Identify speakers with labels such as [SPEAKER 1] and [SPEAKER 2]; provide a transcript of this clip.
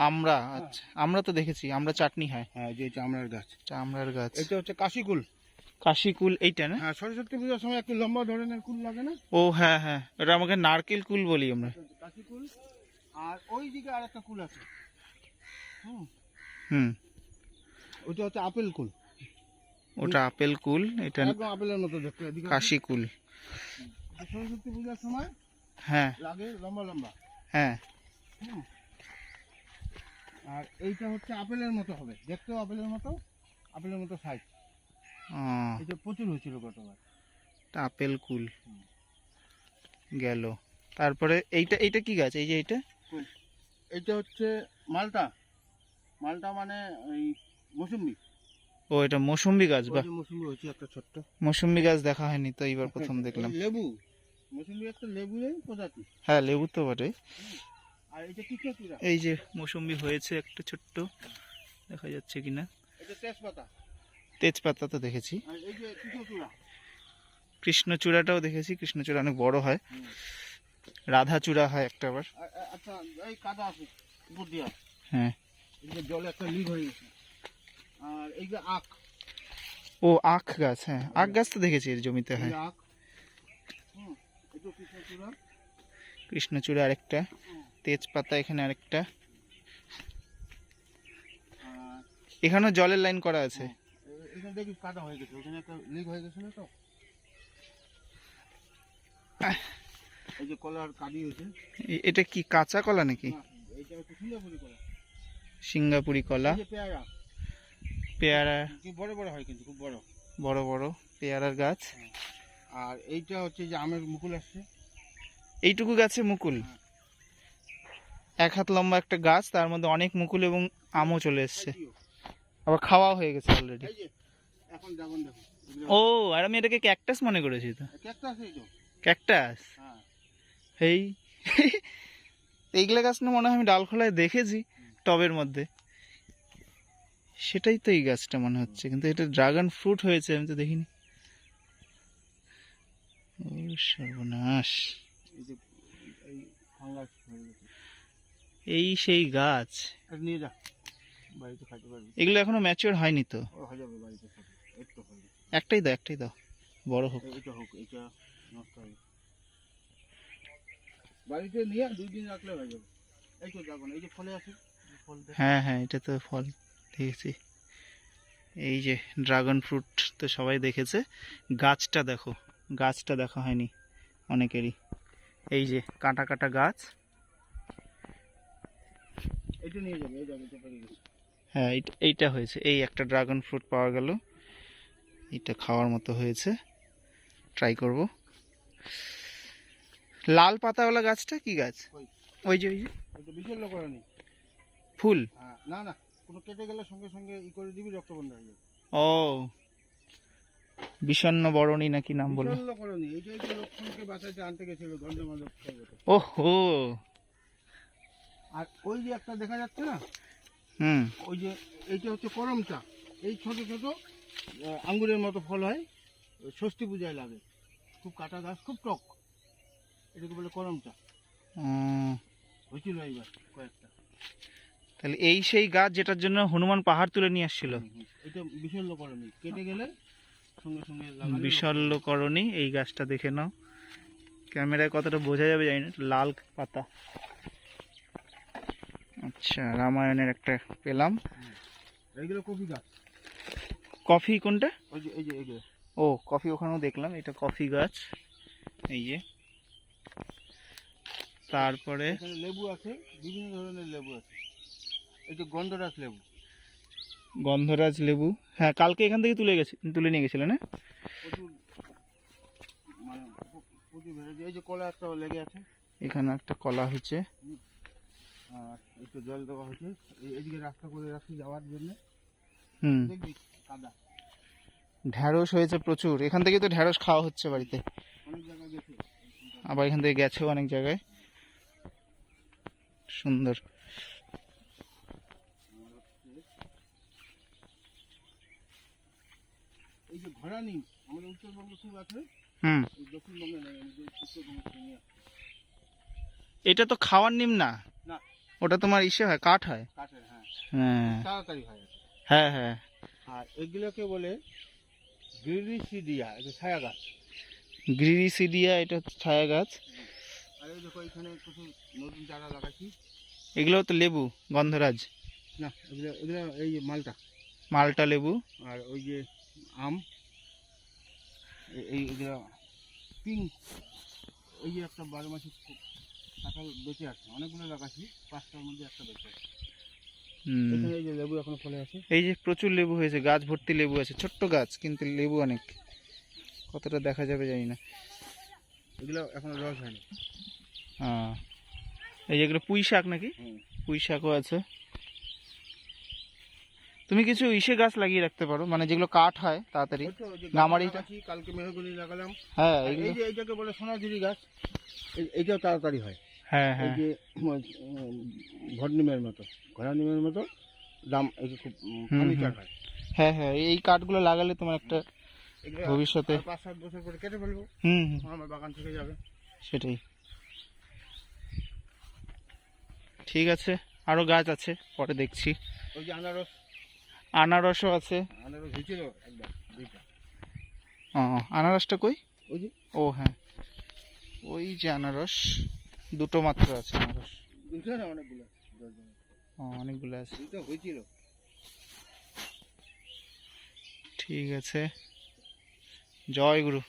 [SPEAKER 1] আমরা আচ্ছা আমরা তো দেখেছি আমরা চাটনি হয়
[SPEAKER 2] হ্যাঁ যে চামড়ার গাছ।
[SPEAKER 1] চামড়ার গাছ।
[SPEAKER 2] এটা হচ্ছে কাশিকুল।
[SPEAKER 1] কাশি কুল এইটা না?
[SPEAKER 2] হ্যাঁ সরস্বতী পুজোর সময় একটু লম্বা ধরনের কুল লাগে না?
[SPEAKER 1] ও হ্যাঁ হ্যাঁ এটা আমাকে নারকেল কুল বলি আমরা।
[SPEAKER 2] কাশিকুল। আর ওই দিকে আর একটা কুল আছে। হুম।
[SPEAKER 1] হুম।
[SPEAKER 2] ওইটা হচ্ছে আপেল কুল।
[SPEAKER 1] ওটা আপেল কুল এটা
[SPEAKER 2] একদম আপেলের মতো দেখতে। এদিকে
[SPEAKER 1] কাশি কুল
[SPEAKER 2] সরস্বতী পূজার সময়
[SPEAKER 1] হ্যাঁ।
[SPEAKER 2] লাগে লম্বা লম্বা।
[SPEAKER 1] হ্যাঁ।
[SPEAKER 2] হুম। আর এইটা হচ্ছে আপেলের মতো হবে। দেখতেও আপেলের মতো আপেলের মতো সাইজ এটা প্রচুর হয়েছিল গতবার।
[SPEAKER 1] আপেল কুল গেল। তারপরে এইটা এইটা কি গাছ? এই যে এইটা?
[SPEAKER 2] এইটা হচ্ছে মালটা। মালটা মানে ওই মৌসুম্বি।
[SPEAKER 1] ও এটা মৌসুম্বি গাছ বা
[SPEAKER 2] মৌসুম্বি হচ্ছে একটা ছোট্ট।
[SPEAKER 1] মৌসুম্বি গাছ দেখা হয়নি তো এইবার প্রথম দেখলাম।
[SPEAKER 2] লেবু। মৌসুম্বি একটা লেবুরই প্রজাতি
[SPEAKER 1] হ্যাঁ লেবু তো বটে এই যে মৌসুম্বি হয়েছে একটা ছোট্ট দেখা যাচ্ছে কিনা।
[SPEAKER 2] তেজপাতা।
[SPEAKER 1] তেজপাতা তো দেখেছি। কৃষ্ণচূড়াটাও দেখেছি কৃষ্ণচূড়া অনেক বড় হয়।
[SPEAKER 2] হুম।
[SPEAKER 1] রাধা চূড়া হয় একটা আবার।
[SPEAKER 2] আচ্ছা
[SPEAKER 1] হ্যাঁ।
[SPEAKER 2] জলে একটা লিক হয়ে গেছে। আর এই যে আখ।
[SPEAKER 1] ও আখ গাছ হ্যাঁ। আখ গাছ তো দেখেছি এর জমিতে হয়।
[SPEAKER 2] আখ। কৃষ্ণচূড়া
[SPEAKER 1] আরেকটা। তেজপাতা এখানে আরেকটা।
[SPEAKER 2] আর
[SPEAKER 1] এখানেও জলের লাইন করা আছে।
[SPEAKER 2] দেখি হয়ে গেছে ওখানে একটা লিক হয়ে গেছিল তো? এই যে কলার কাদি হয়েছে।
[SPEAKER 1] এটা কি কাঁচা কলা নাকি?
[SPEAKER 2] না, এইটা হচ্ছে সিঙ্গাপুরি কলা।
[SPEAKER 1] সিঙ্গাপুরি কলা।
[SPEAKER 2] পেয়ারা।
[SPEAKER 1] পেয়ারা।
[SPEAKER 2] বড় বড় হয় কিন্তু খুব বড়।
[SPEAKER 1] বড় বড় পেয়ারার গাছ।
[SPEAKER 2] আর এইটা হচ্ছে যে আমের মুকুল আসছে।
[SPEAKER 1] এইটুকু গাছে মুকুল? এক হাত লম্বা একটা গাছ তার মধ্যে অনেক মুকুল এবং আমও চলে এসছে। আবার খাওয়া হয়ে গেছে অলরেডি ও আর আমি এটাকে ক্যাকটাস মনে করেছি তো।
[SPEAKER 2] ক্যাকটাস এই
[SPEAKER 1] ক্যাকটাস
[SPEAKER 2] হ্যাঁ।
[SPEAKER 1] এইগুলা গাছ না মনে হয় আমি ডালখোলায় দেখেছি টবের মধ্যে। সেটাই তো এই গাছটা মনে হচ্ছে কিন্তু এটা ড্রাগন ফ্রুট হয়েছে আমি তো দেখিনি। সর্বনাশ।
[SPEAKER 2] এই যে এই
[SPEAKER 1] সেই গাছ।
[SPEAKER 2] নিয়ে যা। বাড়িতে খাইতে পারবি।
[SPEAKER 1] এগুলো এখনও ম্যাচিওর হয়নি তো।
[SPEAKER 2] হয়ে যাবে বাড়িতে খাবে একটু
[SPEAKER 1] একটাই দাও একটাই দাও। বড় হোক।
[SPEAKER 2] এটা হোক এটা নষ্ট হবে বাড়িতে নিয়ে দুই দিন রাখলে হয়ে যাবে। এই তো যাব এই যে ফলে আছে
[SPEAKER 1] হ্যাঁ হ্যাঁ এটা তো ফল দেখেছি এই যে ড্রাগন ফ্রুট তো সবাই দেখেছে। গাছটা দেখো গাছটা দেখা হয়নি অনেকেরই। এই যে কাটা কাটা গাছ।
[SPEAKER 2] নিয়ে যাবে এই এটা পেরে গেছে।
[SPEAKER 1] হ্যাঁ এইটা- হয়েছে। এই একটা ড্রাগন ফ্রুট পাওয়া গেল। এটা খাওয়ার মতো হয়েছে। ট্রাই করব। লাল পাতাওয়ালা গাছটা কি গাছ?
[SPEAKER 2] ওই।
[SPEAKER 1] যে ওই যে।
[SPEAKER 2] বিশাল করে নি
[SPEAKER 1] ফুল?
[SPEAKER 2] হ্যাঁ না না কোনো কেটে গেলে সঙ্গে সঙ্গে ই করে দিবি রক্ত বন্ধ হয়ে যাবে।
[SPEAKER 1] ও। বিষণ্ণ বরণী নাকি নাম বলল
[SPEAKER 2] বিশাল করনি এইটাই তো লক্ষ্মণকে বাঁচাইতে আনতে গেছিল গন্ধমাদক পর্বতে
[SPEAKER 1] ওহো!
[SPEAKER 2] আর ওই যে একটা দেখা যাচ্ছে না?
[SPEAKER 1] হুম।
[SPEAKER 2] ওই যে এইটা হচ্ছে করমচা এই ছোট ছোট আঙ্গুরের মতো ফল হয় ষষ্ঠী পূজায় লাগে। খুব কাটা গাছ খুব টক। এটাকে বলে করমচা
[SPEAKER 1] উম,
[SPEAKER 2] হয়েছিল এইবার কয়েকটা।
[SPEAKER 1] তাহলে এই সেই গাছ যেটার জন্য হনুমান পাহাড় তুলে নিয়ে আসছিল।
[SPEAKER 2] এটা বিশল্য করনি কেটে গেলে সঙ্গে সঙ্গে
[SPEAKER 1] বিশল্যকরণী এই গাছটা দেখে নাও। ক্যামেরায় কতটা বোঝা যাবে জানি না লাল পাতা। আচ্ছা রামায়ণের একটা পেলাম।
[SPEAKER 2] এইগুলো কপি গাছ।
[SPEAKER 1] কফি কোনটা?
[SPEAKER 2] ওই যে এই যে এইগুলো
[SPEAKER 1] ও কফি ওখানেও দেখলাম এটা কফি গাছ। এই যে। তারপরে
[SPEAKER 2] লেবু আছে বিভিন্ন ধরনের লেবু আছে। এই যে গন্ধরাজ লেবু।
[SPEAKER 1] গন্ধরাজ লেবু। হ্যাঁ কালকে এখান থেকে তুলে গেছে তুলে নিয়ে গেছিল না?
[SPEAKER 2] মানে এই যে কলা একটা লেগে আছে।
[SPEAKER 1] এখানে একটা কলা হয়েছে।
[SPEAKER 2] আর একটু জল দেওয়া হয়েছে এই- এদিকে রাস্তা করে রাখছি যাওয়ার জন্য।
[SPEAKER 1] হুম।
[SPEAKER 2] কাদা
[SPEAKER 1] ঢ্যাঁড়স হয়েছে প্রচুর। এখান থেকে তো ঢ্যাঁড়স খাওয়া হচ্ছে বাড়িতে। আবার এখান থেকে গেছেও অনেক জায়গায়। সুন্দর।
[SPEAKER 2] এই যে ঘোড়ানি আমাদের উত্তরবঙ্গে খুব আছে।
[SPEAKER 1] হুম।
[SPEAKER 2] দক্ষিণবঙ্গে নেই আমাদের উত্তরবঙ্গে
[SPEAKER 1] এটা তো খাওয়ার নিম না।
[SPEAKER 2] না
[SPEAKER 1] ওটা তোমার ইসে হয় কাঠ হয়?
[SPEAKER 2] হ্যাঁ।
[SPEAKER 1] হ্যাঁ।
[SPEAKER 2] তাড়াতাড়ি হয়
[SPEAKER 1] হ্যাঁ হ্যাঁ।
[SPEAKER 2] আর এগুলোকে বলে গ্রিরিসিডিয়া এটা ছায়া গাছ।
[SPEAKER 1] গ্রিরিসিডিয়া এটা ছায়া গাছ।
[SPEAKER 2] আর এই দেখো এখানে কিছু নতুন চারা লাগাচ্ছি।
[SPEAKER 1] এগুলো তো লেবু গন্ধরাজ।
[SPEAKER 2] না এগুলো এগুলো এই মালটা।
[SPEAKER 1] মালটা লেবু।
[SPEAKER 2] আর ওই যে আম এই এগুলো পিঙ্ক। ওই যে একটা বারো মাসে কাঁঠাল বেঁচে আছে। অনেকগুলো লাগাচ্ছি পাঁচটার মধ্যে একটা বেঁচে আছে। এই যে লেবু এখনও ফলে আছে।
[SPEAKER 1] এই যে প্রচুর লেবু হয়েছে গাছ ভর্তি লেবু আছে ছোট্ট গাছ কিন্তু লেবু অনেক। কতটা দেখা যাবে জানি না।
[SPEAKER 2] এগুলো এখনও রস হয়নি।
[SPEAKER 1] হ্যাঁ। এই যেগুলো পুঁই শাক নাকি? পুঁই শাকও আছে। তুমি কিছু ইসে গাছ লাগিয়ে রাখতে পারো মানে যেগুলো কাঠ হয় তাড়াতাড়ি। গামারিটা?
[SPEAKER 2] কালকে মেহগুনি লাগালাম।
[SPEAKER 1] হ্যাঁ
[SPEAKER 2] এই যে এইটাকে বলে সোনাঝুরি গাছ এইটাও তাড়াতাড়ি হয়।
[SPEAKER 1] হ্যাঁ
[SPEAKER 2] এই
[SPEAKER 1] হ্যাঁ।
[SPEAKER 2] যে উম, ভটনিমের মতো ঘোড়া নিমের মতো দাম এই যে খুব ফার্নিচার
[SPEAKER 1] হুম।
[SPEAKER 2] হয়
[SPEAKER 1] হ্যাঁ হ্যাঁ এই কাঠগুলো লাগালে তোমার একটা ভবিষ্যতে
[SPEAKER 2] পাঁচ সাত বছর পরে কেটে ফেলব।
[SPEAKER 1] হুম হুম,
[SPEAKER 2] আমার বাগান থেকে যাবে।
[SPEAKER 1] সেটাই। ঠিক আছে আরও গাছ আছে পরে দেখছি।
[SPEAKER 2] ওই যে আনারস।
[SPEAKER 1] আনারসও আছে।
[SPEAKER 2] আনারস হয়েছিল একবার দুইটা।
[SPEAKER 1] ও আনারসটা কই?
[SPEAKER 2] ওই যে।
[SPEAKER 1] ও হ্যাঁ। ওই যে আনারস। দুটো মাত্র আছে আনারস
[SPEAKER 2] অনেকগুলো
[SPEAKER 1] অনেকগুলো আছে।
[SPEAKER 2] হয়েছিল।
[SPEAKER 1] ঠিক আছে। জয় গুরু।